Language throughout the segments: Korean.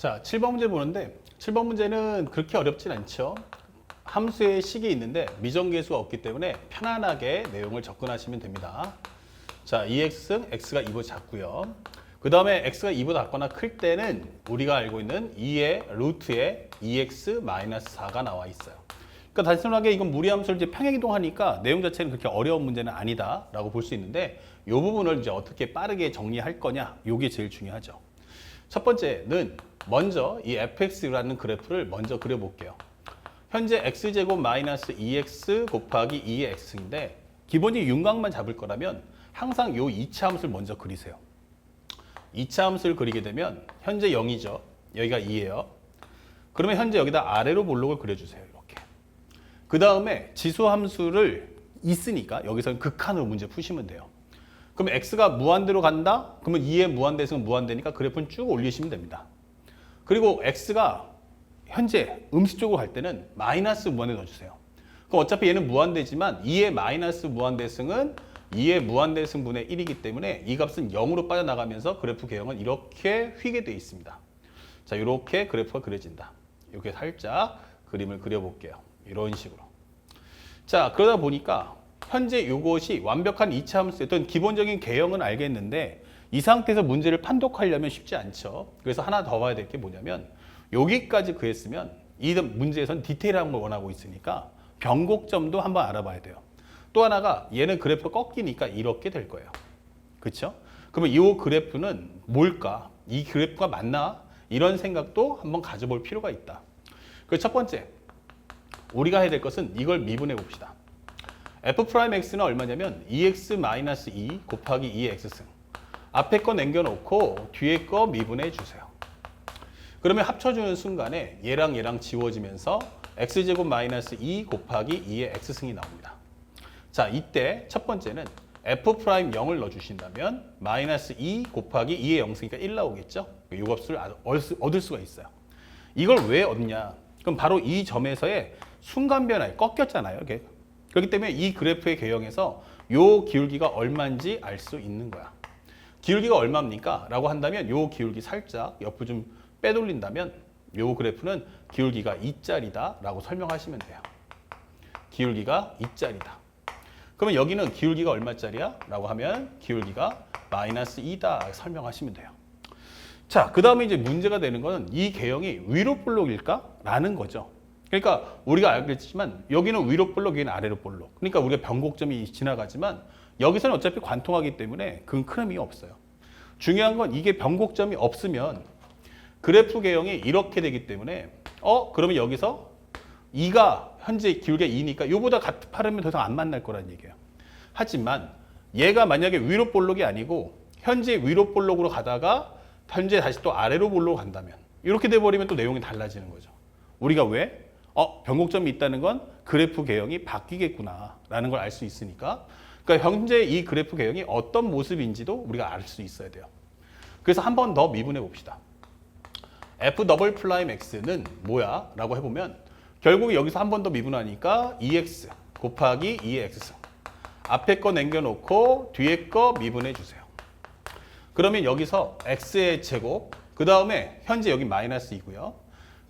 자, 7번 문제 보는데 7번 문제는 그렇게 어렵진 않죠. 함수의 식이 있는데 미정계수가 없기 때문에 편안하게 내용을 접근하시면 됩니다. 자, 2x, x가 2보다 작고요. 그 다음에 x가 2보다 작거나 클 때는 우리가 알고 있는 2의 루트에 2x-4가 나와 있어요. 그러니까 단순하게 이건 무리함수를 이제 평행이동하니까 내용 자체는 그렇게 어려운 문제는 아니다라고 볼 수 있는데 이 부분을 이제 어떻게 빠르게 정리할 거냐, 이게 제일 중요하죠. 첫 번째는 먼저 이 fx라는 그래프를 먼저 그려볼게요. 현재 x제곱 마이너스 2x 곱하기 2의 x인데 기본적인 윤곽만 잡을 거라면 항상 요 2차 함수를 먼저 그리세요. 2차 함수를 그리게 되면 현재 0이죠. 여기가 2예요. 그러면 현재 여기다 아래로 볼록을 그려주세요. 이렇게. 그 다음에 지수 함수를 있으니까 여기서는 극한으로 문제 푸시면 돼요. 그럼 x가 무한대로 간다? 그러면 2의 무한대승은 무한대니까 그래프는 쭉 올리시면 됩니다. 그리고 x가 현재 음식 쪽으로 갈 때는 마이너스 무한대 넣어주세요. 그럼 어차피 얘는 무한대지만 2의 마이너스 무한대승은 2의 무한대승분의 1이기 때문에 이 값은 0으로 빠져나가면서 그래프 개형은 이렇게 휘게 되어 있습니다. 자, 이렇게 그래프가 그려진다. 이렇게 살짝 그림을 그려볼게요. 이런 식으로. 자, 그러다 보니까 현재 이것이 완벽한 2차 함수의 어떤 기본적인 개형은 알겠는데 이 상태에서 문제를 판독하려면 쉽지 않죠. 그래서 하나 더 봐야 될 게 뭐냐면 여기까지 구했으면 이 문제에서는 디테일한 걸 원하고 있으니까 변곡점도 한번 알아봐야 돼요. 또 하나가 얘는 그래프가 꺾이니까 이렇게 될 거예요. 그렇죠? 그러면 이 그래프는 뭘까? 이 그래프가 맞나? 이런 생각도 한번 가져볼 필요가 있다. 그래서 첫 번째, 우리가 해야 될 것은 이걸 미분해 봅시다. f 프라임 x는 얼마냐면 2x-2 곱하기 2의 x승. 앞에 거 남겨놓고 뒤에 거 미분해 주세요. 그러면 합쳐주는 순간에 얘랑 얘랑 지워지면서 x제곱 마이너스 2 곱하기 2의 x승이 나옵니다. 자, 이때 첫 번째는 f 프라임 0을 넣어주신다면 마이너스 2 곱하기 2의 0승이니까 1 나오겠죠? 이 값을 얻을 수- 얻을 수가 있어요. 이걸 왜 얻냐? 그럼 바로 이 점에서의 순간 변화에 꺾였잖아요. 이게. 그렇기 때문에 이 그래프의 개형에서 요 기울기가 얼마인지 알 수 있는 거야. 기울기가 얼마입니까? 라고 한다면 요 기울기 살짝 옆을 좀 빼돌린다면 요 그래프는 기울기가 2짜리다 라고 설명하시면 돼요. 기울기가 2짜리다. 그러면 여기는 기울기가 얼마짜리야? 라고 하면 기울기가 마이너스 2다 설명하시면 돼요. 자, 그 다음에 이제 문제가 되는 거는 이 개형이 위로 볼록일까? 라는 거죠. 그러니까 우리가 알겠지만 여기는 위로 볼록, 여기는 아래로 볼록. 그러니까 우리가 변곡점이 지나가지만 여기서는 어차피 관통하기 때문에 그건 큰 의미가 없어요. 중요한 건 이게 변곡점이 없으면 그래프 개형이 이렇게 되기 때문에 어? 그러면 여기서 2가 현재 기울기가 2니까 이보다 같으면 더 이상 안 만날 거란 얘기예요. 하지만 얘가 만약에 위로 볼록이 아니고 현재 위로 볼록으로 가다가 현재 다시 또 아래로 볼록으로 간다면 이렇게 돼버리면 또 내용이 달라지는 거죠. 우리가 왜? 어, 변곡점이 있다는 건 그래프 개형이 바뀌겠구나라는 걸 알 수 있으니까 그러니까 현재 이 그래프 개형이 어떤 모습인지도 우리가 알 수 있어야 돼요. 그래서 한 번 더 미분해 봅시다. f 더블 프라임 x는 뭐야? 라고 해보면 결국 여기서 한 번 더 미분하니까 2x 곱하기 2의 x승 앞에 거 남겨놓고 뒤에 거 미분해 주세요. 그러면 여기서 x의 제곱 그 다음에 현재 여기 마이너스 이고요.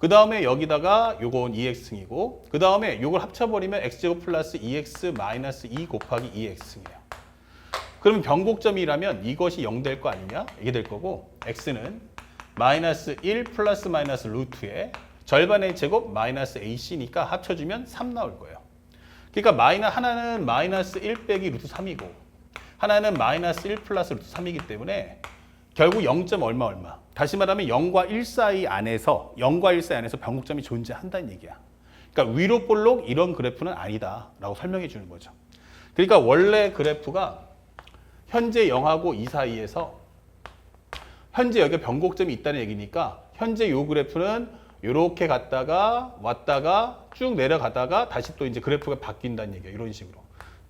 그 다음에 여기다가 요건 2x승이고 그 다음에 요걸 합쳐버리면 x제곱 플러스 2x 마이너스 2 곱하기 2x승이에요. 그러면 변곡점이라면 이것이 0 될 거 아니냐? 이게 될 거고 x는 마이너스 1 플러스 마이너스 루트의 절반의 제곱 마이너스 ac니까 합쳐주면 3 나올 거예요. 그러니까 마이너 하나는 마이너스 1 빼기 루트 3이고 하나는 마이너스 1 플러스 루트 3이기 때문에 결국 0. 얼마 얼마. 다시 말하면 0과 1 사이 안에서 0과 1 사이 안에서 변곡점이 존재한다는 얘기야. 그러니까 위로 볼록 이런 그래프는 아니다라고 설명해 주는 거죠. 그러니까 원래 그래프가 현재 0하고 2 사이에서 현재 여기 변곡점이 있다는 얘기니까 현재 요 그래프는 이렇게 갔다가 왔다가 쭉 내려가다가 다시 또 이제 그래프가 바뀐다는 얘기야. 이런 식으로.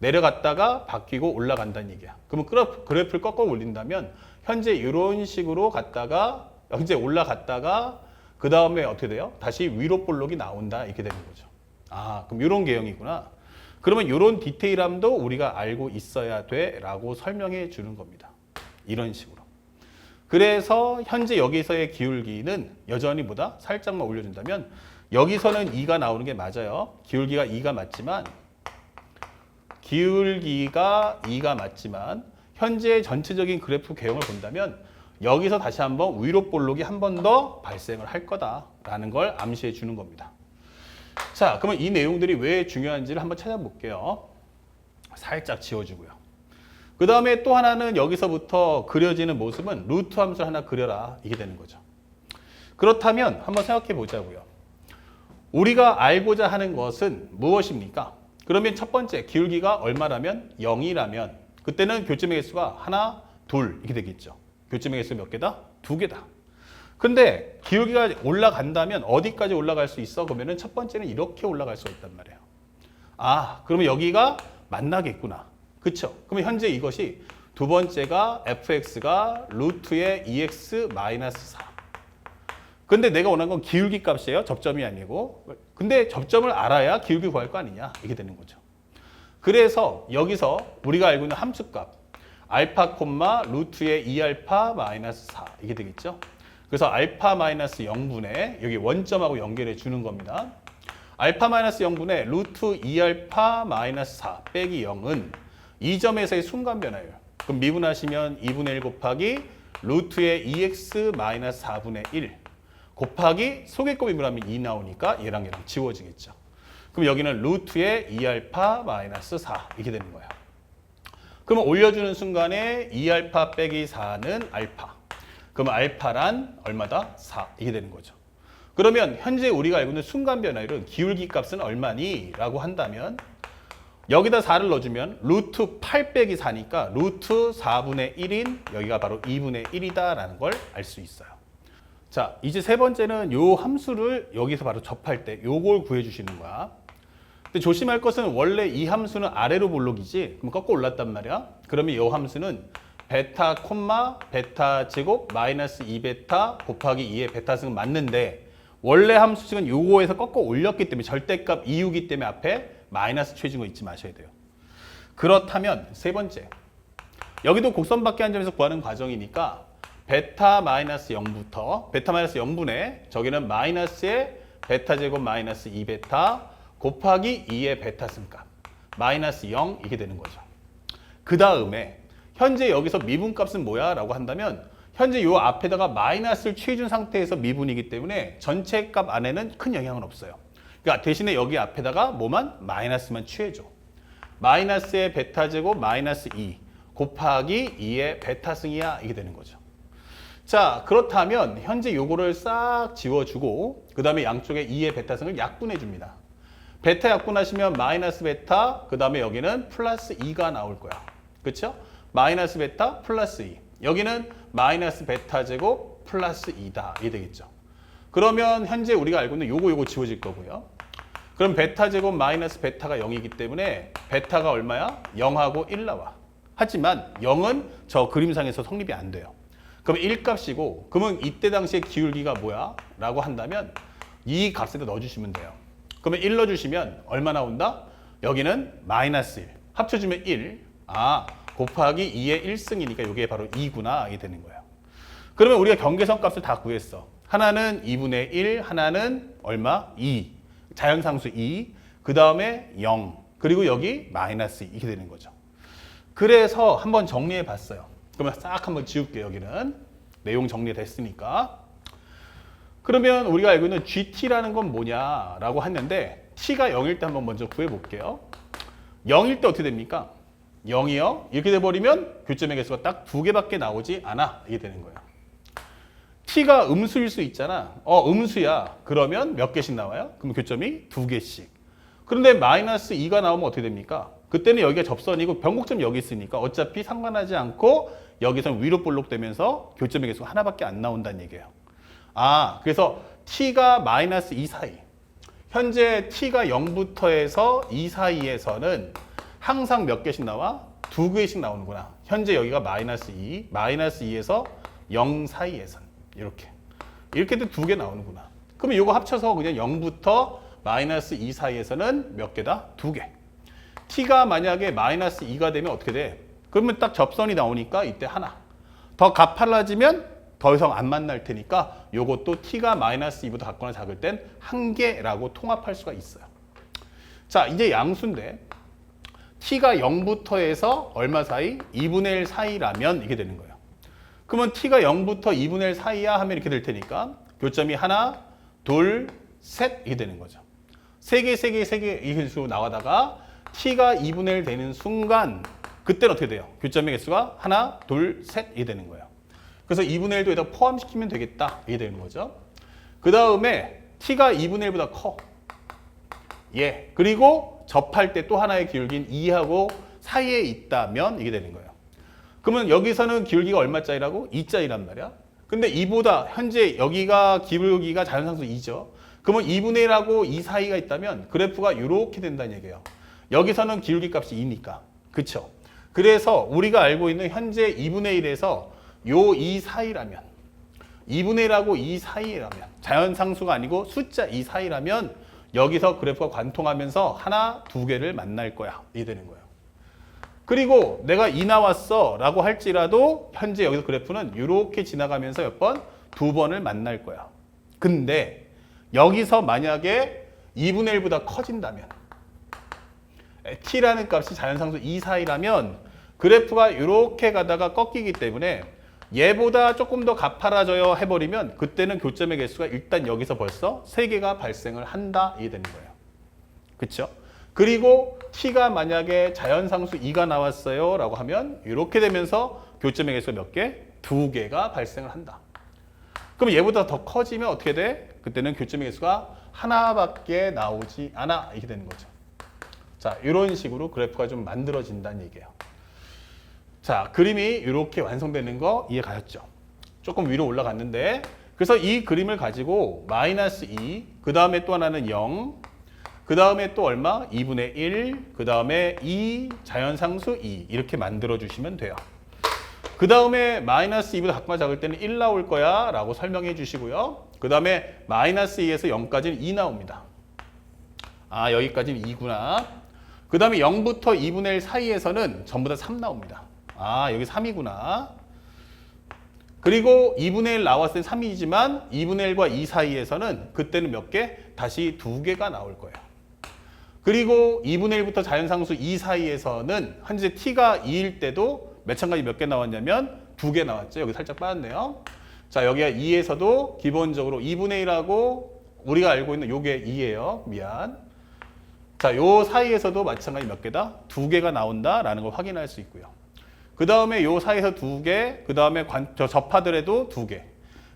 내려갔다가 바뀌고 올라간다는 얘기야. 그러면 그래프, 그래프를 꺾어 올린다면 현재 이런 식으로 갔다가 현재 올라갔다가 그 다음에 어떻게 돼요? 다시 위로 볼록이 나온다 이렇게 되는 거죠. 아 그럼 이런 개형이구나. 그러면 이런 디테일함도 우리가 알고 있어야 돼라고 설명해 주는 겁니다. 이런 식으로. 그래서 현재 여기서의 기울기는 여전히 보다 살짝만 올려준다면 여기서는 2가 나오는 게 맞아요. 기울기가 2가 맞지만 기울기가 2가 맞지만 현재 전체적인 그래프 개형을 본다면 여기서 다시 한번 위로 볼록이 한 번 더 발생을 할 거다라는 걸 암시해 주는 겁니다. 자, 그러면 이 내용들이 왜 중요한지를 한번 찾아볼게요. 살짝 지워주고요. 그 다음에 또 하나는 여기서부터 그려지는 모습은 루트 함수를 하나 그려라 이게 되는 거죠. 그렇다면 한번 생각해 보자고요. 우리가 알고자 하는 것은 무엇입니까? 그러면 첫 번째 기울기가 얼마라면 0이라면 그때는 교점의 개수가 하나, 둘 이렇게 되겠죠. 교점의 개수 몇 개다? 두 개다. 근데 기울기가 올라간다면 어디까지 올라갈 수 있어? 그러면은 첫 번째는 이렇게 올라갈 수가 있단 말이에요. 아, 그러면 여기가 만나겠구나. 그쵸? 그러면 현재 이것이 두 번째가 fx가 루트의 2x 마이너스 4. 근데 내가 원하는 건 기울기 값이에요. 접점이 아니고. 근데 접점을 알아야 기울기 구할 거 아니냐. 이게 되는 거죠. 그래서 여기서 우리가 알고 있는 함수값 알파 콤마 루트의 2알파 마이너스 4 이게 되겠죠. 그래서 알파 마이너스 0분의 여기 원점하고 연결해 주는 겁니다. 알파 마이너스 0분의 루트 2알파 마이너스 4 빼기 0은 이 점에서의 순간 변화율. 그럼 미분하시면 2분의 1 곱하기 루트의 2x 마이너스 4분의 1 곱하기 소개곱 미분하면 2 나오니까 얘랑 얘랑 지워지겠죠. 그럼 여기는 루트의 2알파 마이너스 4 이렇게 되는 거예요. 그러면 올려주는 순간에 2알파 빼기 4는 알파. 그럼 알파란 얼마다? 4 이게 되는 거죠. 그러면 현재 우리가 알고 있는 순간 변화율은 기울기 값은 얼마니? 라고 한다면 여기다 4를 넣어주면 루트 8 빼기 4니까 루트 4분의 1인 여기가 바로 2분의 1이다라는 걸 알 수 있어요. 자, 이제 세 번째는 요 함수를 여기서 바로 접할 때 요걸 구해 주시는 거야. 근데 조심할 것은 원래 이 함수는 아래로 볼록이지 그럼 꺾어 올랐단 말이야. 그러면 이 함수는 베타 콤마 베타 제곱 마이너스 2베타 곱하기 2의 베타 승은 맞는데 원래 함수식은 요거에서 꺾어 올렸기 때문에 절대값 2이기 때문에 앞에 마이너스 취해진 거 잊지 마셔야 돼요. 그렇다면 세 번째 여기도 곡선 밖에 한 점에서 구하는 과정이니까 베타 마이너스 0부터 베타 마이너스 0분의 저기는 마이너스의 베타 제곱 마이너스 2베타 곱하기 2의 베타 승값 마이너스 0 이게 되는 거죠. 그 다음에 현재 여기서 미분값은 뭐야? 라고 한다면 현재 요 앞에다가 마이너스를 취해준 상태에서 미분이기 때문에 전체 값 안에는 큰 영향은 없어요. 그러니까 대신에 여기 앞에다가 뭐만? 마이너스만 취해줘. 마이너스의 베타 제곱 마이너스 2 곱하기 2의 베타 승이야 이게 되는 거죠. 자 그렇다면 현재 요거를 싹 지워주고 그 다음에 양쪽에 2의 베타승을 약분해 줍니다. 베타 약분하시면 마이너스 베타 그 다음에 여기는 플러스 2가 나올 거야. 그렇죠? 마이너스 베타 플러스 2 여기는 마이너스 베타 제곱 플러스 2다 이게 되겠죠. 그러면 현재 우리가 알고 있는 요거 요거 지워질 거고요. 그럼 베타 제곱 마이너스 베타가 0이기 때문에 베타가 얼마야? 0하고 1 나와. 하지만 0은 저 그림상에서 성립이 안 돼요. 그럼 1값이고 그러면 이때 당시에 기울기가 뭐야? 라고 한다면 이 값에다 넣어주시면 돼요. 그러면 1 넣어주시면 얼마 나온다? 여기는 마이너스 1. 합쳐주면 1. 아, 곱하기 2의 1승이니까 이게 바로 2구나. 이게 되는 거예요. 그러면 우리가 경계선 값을 다 구했어. 하나는 2분의 1, 하나는 얼마? 2. 자연상수 2. 그 다음에 0. 그리고 여기 마이너스 2. 이렇게 되는 거죠. 그래서 한번 정리해 봤어요. 그러면 싹 한번 지울게요. 여기는. 내용 정리됐으니까. 그러면 우리가 알고 있는 GT라는 건 뭐냐라고 했는데 T가 0일 때 한번 먼저 구해볼게요. 0일 때 어떻게 됩니까? 0이요. 이렇게 돼버리면 교점의 개수가 딱 두 개밖에 나오지 않아. 이게 되는 거예요. T가 음수일 수 있잖아. 어, 음수야. 그러면 몇 개씩 나와요? 그럼 교점이 두 개씩. 그런데 마이너스 2가 나오면 어떻게 됩니까? 그때는 여기가 접선이고 변곡점 여기 있으니까 어차피 상관하지 않고 여기서 위로 볼록되면서 교점의 개수가 하나밖에 안 나온다는 얘기예요. 아, 그래서 t가 마이너스 2 사이. 현재 t가 0부터 해서 2 사이에서는 항상 몇 개씩 나와? 두 개씩 나오는구나. 현재 여기가 마이너스 2, 마이너스 2에서 0 사이에선 이렇게. 이렇게 도 두 개 나오는구나. 그러면 이거 합쳐서 그냥 0부터 마이너스 2 사이에서는 몇 개다? 두 개. T가 만약에 마이너스 2가 되면 어떻게 돼? 그러면 딱 접선이 나오니까 이때 하나. 더 가팔라지면 더 이상 안 만날 테니까 요것도 t가 마이너스 2보다 같거나 작을 땐 한 개라고 통합할 수가 있어요. 자, 이제 양수인데 t가 0부터 해서 얼마 사이? 2분의 1 사이라면 이게 되는 거예요. 그러면 t가 0부터 2분의 1 사이야 하면 이렇게 될 테니까 교점이 하나, 둘, 셋 이게 되는 거죠. 세 개, 세 개, 세 개 이런 식으로 나와다가 t가 2분의 1 되는 순간 그때는 어떻게 돼요? 교점의 개수가 하나, 둘, 셋 이게 되는 거예요. 그래서 2분의 1도 여기다 포함시키면 되겠다 이게 되는 거죠. 그 다음에 t가 2분의 1보다 커. 예. 그리고 접할 때 또 하나의 기울기인 2하고 사이에 있다면 이게 되는 거예요. 그러면 여기서는 기울기가 얼마짜리라고? 2짜리란 말이야. 근데 2보다 현재 여기가 기울기가 자연상수 2죠. 그러면 2분의 1하고 2 사이가 있다면 그래프가 이렇게 된다는 얘기예요. 여기서는 기울기 값이 2니까. 그쵸? 그래서 우리가 알고 있는 현재 2분의 1에서 요 2 사이라면 2분의 1하고 2 사이라면 자연상수가 아니고 숫자 2 사이라면 여기서 그래프가 관통하면서 하나, 두 개를 만날 거야. 이게 되는 거예요. 그리고 내가 2 나왔어 라고 할지라도 현재 여기서 그래프는 이렇게 지나가면서 몇 번? 두 번을 만날 거야. 근데 여기서 만약에 2분의 1보다 커진다면 t라는 값이 자연상수 2 사이라면 그래프가 이렇게 가다가 꺾이기 때문에 얘보다 조금 더 가파라져요 해버리면 그때는 교점의 개수가 일단 여기서 벌써 3개가 발생을 한다 이게 되는 거예요. 그렇죠? 그리고 t가 만약에 자연상수 2가 나왔어요 라고 하면 이렇게 되면서 교점의 개수가 몇 개? 두 개가 발생을 한다. 그럼 얘보다 더 커지면 어떻게 돼? 그때는 교점의 개수가 하나밖에 나오지 않아 이렇게 되는 거죠. 자, 이런 식으로 그래프가 좀 만들어진다는 얘기예요. 자, 그림이 이렇게 완성되는 거 이해 가셨죠? 조금 위로 올라갔는데 그래서 이 그림을 가지고 마이너스 2, 그 다음에 또 하나는 0, 그 다음에 또 얼마? 2분의 1, 그 다음에 2, 자연상수 2 이렇게 만들어 주시면 돼요. 그 다음에 마이너스 2보다 각과 작을 때는 1 나올 거야 라고 설명해 주시고요. 그 다음에 마이너스 2에서 0까지는 2 나옵니다. 아 여기까지는 2구나. 그 다음에 0부터 2분의 1 사이에서는 전부 다 3 나옵니다. 아 여기 3이구나. 그리고 2분의 1 나왔을 때 3이지만 2분의 1과 2 사이에서는 그때는 몇 개? 다시 두 개가 나올 거예요. 그리고 2분의 1부터 자연상수 2 사이에서는 현재 t가 2일 때도 마찬가지 몇 개 나왔냐면 두 개 나왔죠. 여기 살짝 빠졌네요. 자, 여기가 2에서도 기본적으로 2분의 1하고 우리가 알고 있는 요게 2예요. 미안. 자, 요 사이에서도 마찬가지 몇 개다? 두 개가 나온다라는 걸 확인할 수 있고요. 그 다음에 요 사이에서 두 개, 그 다음에 저 접하더라도 두 개.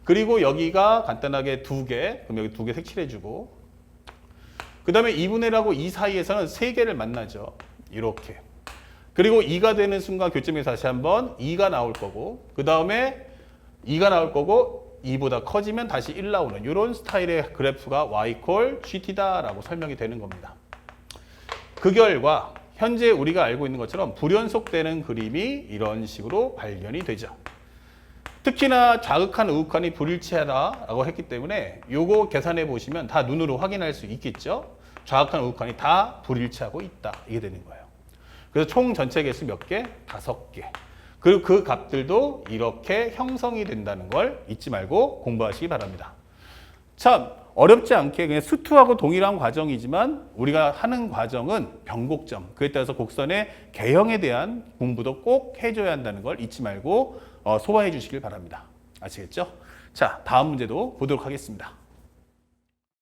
그리고 여기가 간단하게 두 개, 그럼 여기 두 개 색칠해주고. 그 다음에 2분의 1하고 2 사이에서는 세 개를 만나죠. 이렇게. 그리고 2가 되는 순간 교점에서 다시 한번 2가 나올 거고, 그 다음에 2가 나올 거고, 2보다 커지면 다시 1 나오는 이런 스타일의 그래프가 y 콜 gt다라고 설명이 되는 겁니다. 그 결과 현재 우리가 알고 있는 것처럼 불연속되는 그림이 이런 식으로 발견이 되죠. 특히나 자극한 우극한이 불일치하다라고 했기 때문에 요거 계산해 보시면 다 눈으로 확인할 수 있겠죠. 좌극한 우극한이 다 불일치하고 있다 이게 되는 거예요. 그래서 총 전체 개수 몇 개? 다섯 개. 그리고 그 값들도 이렇게 형성이 된다는 걸 잊지 말고 공부하시기 바랍니다. 참 어렵지 않게 그냥 수투하고 동일한 과정이지만 우리가 하는 과정은 변곡점 그에 따라서 곡선의 개형에 대한 공부도 꼭 해줘야 한다는 걸 잊지 말고 어, 소화해 주시길 바랍니다. 아시겠죠? 자 다음 문제도 보도록 하겠습니다.